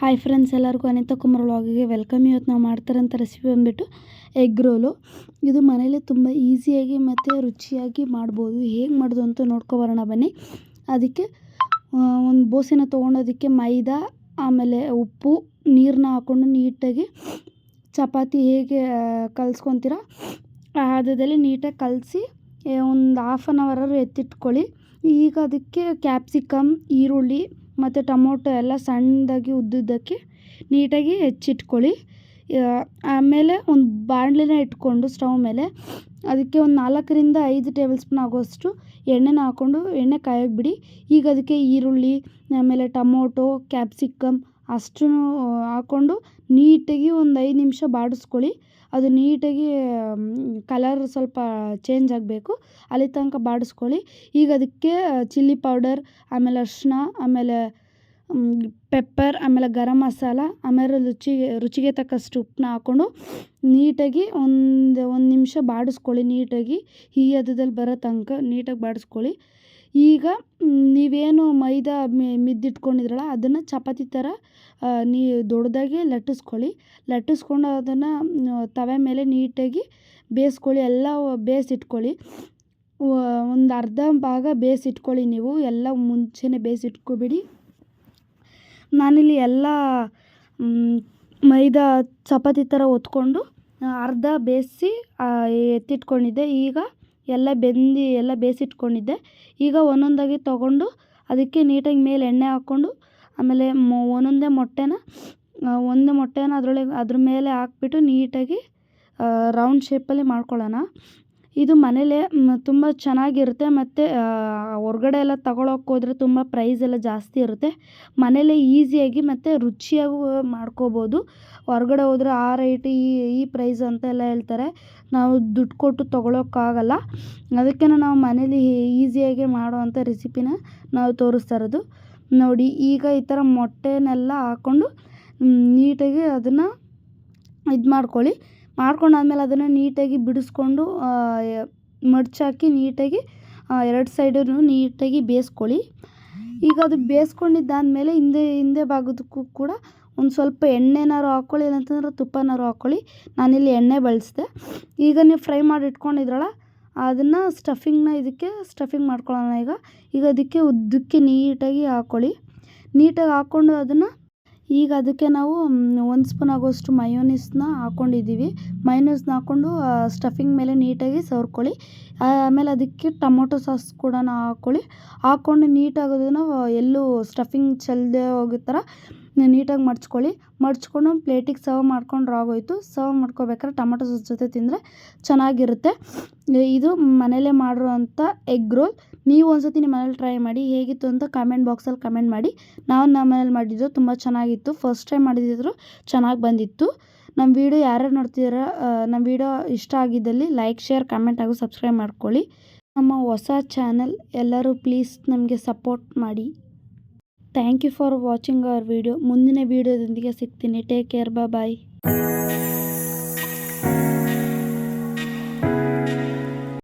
Hi friends ಎಲ್ಲರಿಗೂ Anita Kumar ವ್ಲಾಗಿಗೆ welcome ಇವತ್ತು ನಾವು ಮಾಡ್ತಾರಂಥ ರೆಸಿಪಿ ಬಂದುಬಿಟ್ಟು ಎಗ್ ರೋಲು ಇದು ಮನೇಲಿ ತುಂಬ ಈಸಿಯಾಗಿ ಮತ್ತು ರುಚಿಯಾಗಿ ಮಾಡ್ಬೋದು. ಹೇಗೆ ಮಾಡೋದು ಅಂತ ನೋಡ್ಕೊಬರೋಣ ಬನ್ನಿ. ಅದಕ್ಕೆ ಒಂದು ಬೋಸಿನ ತೊಗೊಂಡೋದಕ್ಕೆ ಮೈದಾ, ಆಮೇಲೆ ಉಪ್ಪು ನೀರನ್ನ ಹಾಕ್ಕೊಂಡು ನೀಟಾಗಿ ಚಪಾತಿ ಹೇಗೆ ಕಲಿಸ್ಕೊತೀರ? ಆ ಹದದಲ್ಲಿ ನೀಟಾಗಿ ಕಲಸಿ ಒಂದು ಹಾಫ್ ಆನ್ ಅವರ್ ಎತ್ತಿಟ್ಕೊಳ್ಳಿ. ಈಗ ಅದಕ್ಕೆ ಕ್ಯಾಪ್ಸಿಕಮ್ ಈರುಳ್ಳಿ ಮತ್ತು ಟೊಮೊಟೊ ಎಲ್ಲ ಸಣ್ಣದಾಗಿ ಉದ್ದುದ್ದಕ್ಕೆ ನೀಟಾಗಿ ಹೆಚ್ಚಿಟ್ಕೊಳ್ಳಿ. ಆಮೇಲೆ ಒಂದು ಬಾಣಲಿನ ಇಟ್ಕೊಂಡು ಸ್ಟವ್ ಮೇಲೆ ಅದಕ್ಕೆ ಒಂದು ನಾಲ್ಕರಿಂದ ಐದು ಟೇಬಲ್ ಸ್ಪೂನ್ ಆಗೋಷ್ಟು ಎಣ್ಣೆನ ಹಾಕ್ಕೊಂಡು ಎಣ್ಣೆ ಕಾಯೋಕೆ ಬಿಡಿ. ಈಗ ಅದಕ್ಕೆ ಈರುಳ್ಳಿ, ಆಮೇಲೆ ಟೊಮೊಟೊ, ಕ್ಯಾಪ್ಸಿಕಮ್ ಅಷ್ಟೂ ಹಾಕ್ಕೊಂಡು ನೀಟಾಗಿ ಒಂದು ಐದು ನಿಮಿಷ ಬಾಡಿಸ್ಕೊಳ್ಳಿ. ಅದು ನೀಟಾಗಿ ಕಲರ್ ಸ್ವಲ್ಪ ಚೇಂಜ್ ಆಗಬೇಕು. ಅಲ್ಲಿ ತನಕ ಬಾಡಿಸ್ಕೊಳ್ಳಿ. ಈಗ ಅದಕ್ಕೆ ಚಿಲ್ಲಿ ಪೌಡರ್ ಆಮೇಲೆ ಅರಿಶಿನ ಆಮೇಲೆ ಪೆಪ್ಪರ್ ಆಮೇಲೆ ಗರಂ ಮಸಾಲ, ಆಮೇಲೆ ರುಚಿಗೆ ರುಚಿಗೆ ತಕ್ಕಷ್ಟು ಉಪ್ಪನ್ನ ಹಾಕ್ಕೊಂಡು ನೀಟಾಗಿ ಒಂದು ಒಂದು ನಿಮಿಷ ಬಾಡಿಸ್ಕೊಳ್ಳಿ ನೀಟಾಗಿ. ಈ ಹದದಲ್ಲಿ ಬರೋ ತನಕ ನೀಟಾಗಿ ಬಾಡಿಸ್ಕೊಳ್ಳಿ. ಈಗ ನೀವೇನು ಮೈದಾ ಮಿದ್ದಿಟ್ಕೊಂಡಿದ್ರಲ್ಲ, ಅದನ್ನು ಚಪಾತಿ ಥರ ನೀ, ದೊಡ್ಡದಾಗಿ ಲಟ್ಟಿಸ್ಕೊಳ್ಳಿ. ಲಟ್ಟಿಸ್ಕೊಂಡು ಅದನ್ನು ತವೆ ಮೇಲೆ ನೀಟಾಗಿ ಬೇಯಿಸ್ಕೊಳ್ಳಿ, ಎಲ್ಲ ಬೇಯಿಸಿಟ್ಕೊಳ್ಳಿ. ಒಂದು ಅರ್ಧ ಭಾಗ ಬೇಯಿಸಿಟ್ಕೊಳ್ಳಿ ನೀವು, ಎಲ್ಲ ಮುಂಚೆನೇ ಬೇಯಿಸಿಟ್ಕೊಬಿಡಿ. ನಾನಿಲ್ಲಿ ಎಲ್ಲ ಮೈದಾ ಚಪಾತಿ ಥರ ಒತ್ಕೊಂಡು ಅರ್ಧ ಬೇಯಿಸಿ ಎತ್ತಿಟ್ಕೊಂಡಿದ್ದೆ. ಈಗ ಎಲ್ಲ ಬೆಂದು ಎಲ್ಲ ಬೇಯಿಸಿಟ್ಕೊಂಡಿದ್ದೆ ಈಗ ಒಂದೊಂದಾಗಿ ತೊಗೊಂಡು ಅದಕ್ಕೆ ನೀಟಾಗಿ ಮೇಲೆ ಎಣ್ಣೆ ಹಾಕ್ಕೊಂಡು, ಆಮೇಲೆ ಒಂದೊಂದೇ ಮೊಟ್ಟೆನ ಒಂದೇ ಮೊಟ್ಟೆನ ಅದರೊಳಗೆ, ಅದ್ರ ಮೇಲೆ ಹಾಕ್ಬಿಟ್ಟು ನೀಟಾಗಿ ರೌಂಡ್ ಶೇಪಲ್ಲಿ ಮಾಡ್ಕೊಳ್ಳೋಣ. ಇದು ಮನೇಲೇ ತುಂಬ ಚೆನ್ನಾಗಿರುತ್ತೆ. ಮತ್ತು ಹೊರ್ಗಡೆ ಎಲ್ಲ ತಗೊಳಕ್ಕೆ ಹೋದ್ರೆ ತುಂಬ ಪ್ರೈಸ್ ಎಲ್ಲ ಜಾಸ್ತಿ ಇರುತ್ತೆ. ಮನೇಲೇ ಈಸಿಯಾಗಿ ಮತ್ತು ರುಚಿಯಾಗೂ ಮಾಡ್ಕೋಬೋದು. ಹೊರ್ಗಡೆ ಹೋದ್ರೆ ಆ ರೇಟ್ ಈ ಈ ಪ್ರೈಸ್ ಅಂತೆಲ್ಲ ಹೇಳ್ತಾರೆ. ನಾವು ದುಡ್ಡು ಕೊಟ್ಟು ತೊಗೊಳೋಕ್ಕಾಗಲ್ಲ ಅದಕ್ಕೆ ನಾವು ಮನೇಲಿ ಈಸಿಯಾಗಿ ಮಾಡುವಂಥ ರೆಸಿಪಿನ ನಾವು ತೋರಿಸ್ತಾ ಇರೋದು. ನೋಡಿ, ಈಗ ಈ ಥರ ಮೊಟ್ಟೆನೆಲ್ಲ ಹಾಕ್ಕೊಂಡು ನೀಟಾಗಿ ಅದನ್ನು ಇದು ಮಾಡ್ಕೊಳ್ಳಿ ಮಾಡ್ಕೊಂಡಾದ್ಮೇಲೆ ಅದನ್ನು ನೀಟಾಗಿ ಬಿಡಿಸ್ಕೊಂಡು ಮಡ್ಚಾಕಿ ನೀಟಾಗಿ ಎರಡು ಸೈಡೂ ನೀಟಾಗಿ ಬೇಯಿಸ್ಕೊಳ್ಳಿ. ಈಗ ಅದು ಬೇಯಿಸ್ಕೊಂಡಿದ್ದಾದ್ಮೇಲೆ ಹಿಂದೆ ಹಿಂದೆ ಭಾಗದಕ್ಕೂ ಕೂಡ ಒಂದು ಸ್ವಲ್ಪ ಎಣ್ಣೆನಾರು ಹಾಕ್ಕೊಳ್ಳಿ ಇಲ್ಲಂತಂದ್ರೆ ತುಪ್ಪನಾರು ಹಾಕ್ಕೊಳ್ಳಿ ನಾನಿಲ್ಲಿ ಎಣ್ಣೆ ಬಳಸಿದೆ. ಈಗ ನೀವು ಫ್ರೈ ಮಾಡಿ ಇಟ್ಕೊಂಡಿದ್ರಲ್ಲ, ಅದನ್ನು ಸ್ಟಫಿಂಗ್ನ ಇದಕ್ಕೆ ಸ್ಟಫಿಂಗ್ ಮಾಡ್ಕೊಳ್ಳೋಣ ಈಗ. ಈಗ ಅದಕ್ಕೆ ಉದ್ದಕ್ಕೆ ನೀಟಾಗಿ ಹಾಕ್ಕೊಳ್ಳಿ ನೀಟಾಗಿ ಹಾಕ್ಕೊಂಡು ಅದನ್ನು ಈಗ ಅದಕ್ಕೆ ನಾವು ಒಂದು ಸ್ಪೂನ್ ಆಗೋಷ್ಟು ಮಯೋನೀಸ್ನ ಹಾಕ್ಕೊಂಡಿದ್ದೀವಿ ಮಯೋನೀಸ್ನ ಹಾಕ್ಕೊಂಡು ಸ್ಟಫಿಂಗ್ ಮೇಲೆ ನೀಟಾಗಿ ಸವರ್ಕೊಳ್ಳಿ. ಆಮೇಲೆ ಅದಕ್ಕೆ ಟೊಮೊಟೊ ಸಾಸ್ ಕೂಡ ಹಾಕ್ಕೊಳ್ಳಿ. ಹಾಕ್ಕೊಂಡು ನೀಟಾಗಿ ಅದನ್ನು ಎಲ್ಲೂ ಸ್ಟಫಿಂಗ್ ಚೆಲ್ಲದೆ ಹೋಗೋ ಥರ ನೀಟಾಗಿ ಮಡ್ಚ್ಕೊಳ್ಳಿ. ಮಡ್ಚ್ಕೊಂಡು ಪ್ಲೇಟಿಗೆ ಸರ್ವ್ ಮಾಡ್ಕೊಂಡ್ರೆ ಆಗೋಯಿತು. ಸರ್ವ್ ಮಾಡ್ಕೊಬೇಕಾದ್ರೆ ಟೊಮೆಟೊ ಸಾಸ್ ಜೊತೆ ತಿಂದರೆ ಚೆನ್ನಾಗಿರುತ್ತೆ. ಇದು ಮನೇಲೇ ಮಾಡಿರೋಂಥ ಎಗ್ ರೋಲ್. ನೀವು ಒಂದ್ಸತಿ ನಿಮ್ಮ ಮನೇಲಿ ಟ್ರೈ ಮಾಡಿ ಹೇಗಿತ್ತು ಅಂತ ಕಮೆಂಟ್ ಬಾಕ್ಸಲ್ಲಿ ಕಮೆಂಟ್ ಮಾಡಿ. ನಾವು ನಮ್ಮ ಮನೇಲಿ ಮಾಡಿದ್ದು ತುಂಬ ಚೆನ್ನಾಗಿತ್ತು. ಫಸ್ಟ್ ಟೈಮ್ ಮಾಡಿದ್ರು ಚೆನ್ನಾಗಿ ಬಂದಿತ್ತು. ನಮ್ಮ ವೀಡಿಯೋ ಯಾರ್ಯಾರು ನೋಡ್ತಿದ್ದೀರ ನಮ್ಮ ವೀಡಿಯೋ ಇಷ್ಟ ಆಗಿದ್ದಲ್ಲಿ ಲೈಕ್ ಶೇರ್ ಕಮೆಂಟ್ ಹಾಗೂ ಸಬ್ಸ್ಕ್ರೈಬ್ ಮಾಡ್ಕೊಳ್ಳಿ. ನಮ್ಮ ಹೊಸ ಚಾನಲ್ ಎಲ್ಲರೂ ಪ್ಲೀಸ್ ನಮಗೆ ಸಪೋರ್ಟ್ ಮಾಡಿ. Thank you for watching our video ಮುಂದಿನ ವಿಡಿಯೋದೊಂದಿಗೆ ಸಿಗ್ತೀನಿ. ಟೇಕ್ ಕೇರ್ ಬಾ ಬಾಯ್